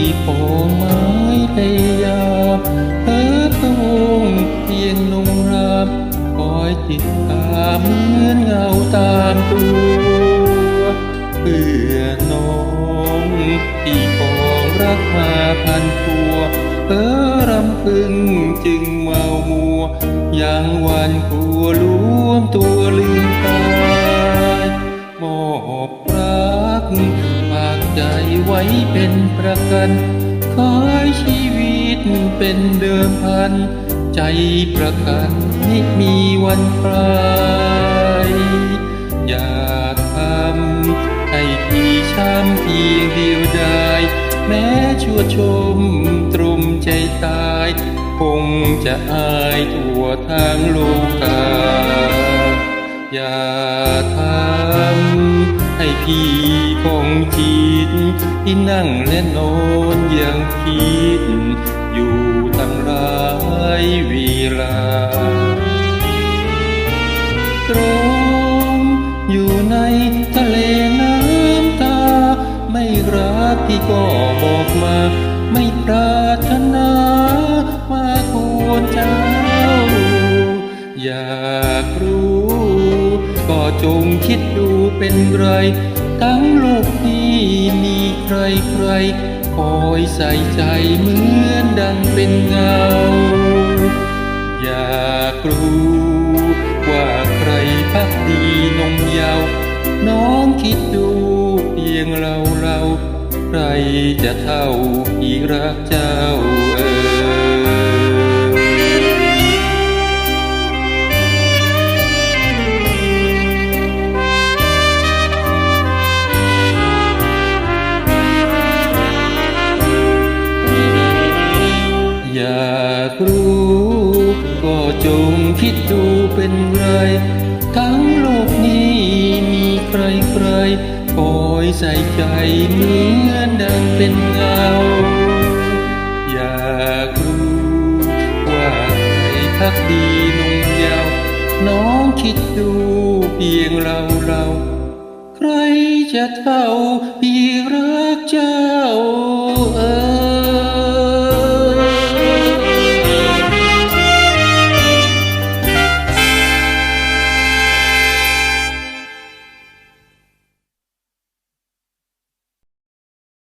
ที่อไม้พยาพระพระองเพียงนุ่งรับคอยติดตามเหมือนเงาตามตัวเพื่อน้องที่ของรักมาพันตัวเออรำพึงจึงเมามัวยังวันกลัวล้วมตัวลืมตายมอบ ใจไว้เป็นประกันขายชีวิตเป็นเดิมพัน ใจประกันไม่มีวันคลายอยากทำให้พี่ช้ำเพียงเดียวได้ แม้ชั่วชมตรุมใจตาย คงจะอายทั่วทางโลกาอย่าทำ ให้พี่ของจิตที่นั่งและนอนยังคิด อยู่ตั้งหลายเวลาตรงอยู่ในทะเลน้ำตา ไม่รักพี่ก็บอกมา ไม่ปรารถนามาควรเจ้า อยากรู้ ก็จงคิดดู เป็นไร ทั้งโลกนี้มีใครใครคอยใส่ใจเหมือนดังเป็นเงา อยากรู้ว่าใครพักดีนงเยาว น้องคิดดูเพียงเราเรา ใครจะเท่าพี่รักเจ้าากรู้ก็จงคิดดูเป็นไร ทั้งโลกนี้มีใครใครคอยใส่ใจเหมือนดังเป็นเงาอยากรู้ว่าใครพักดีนุ่งยาว น้องคิดดูเพียงเราเรา ใครจะเท่าพี่รักเจ้า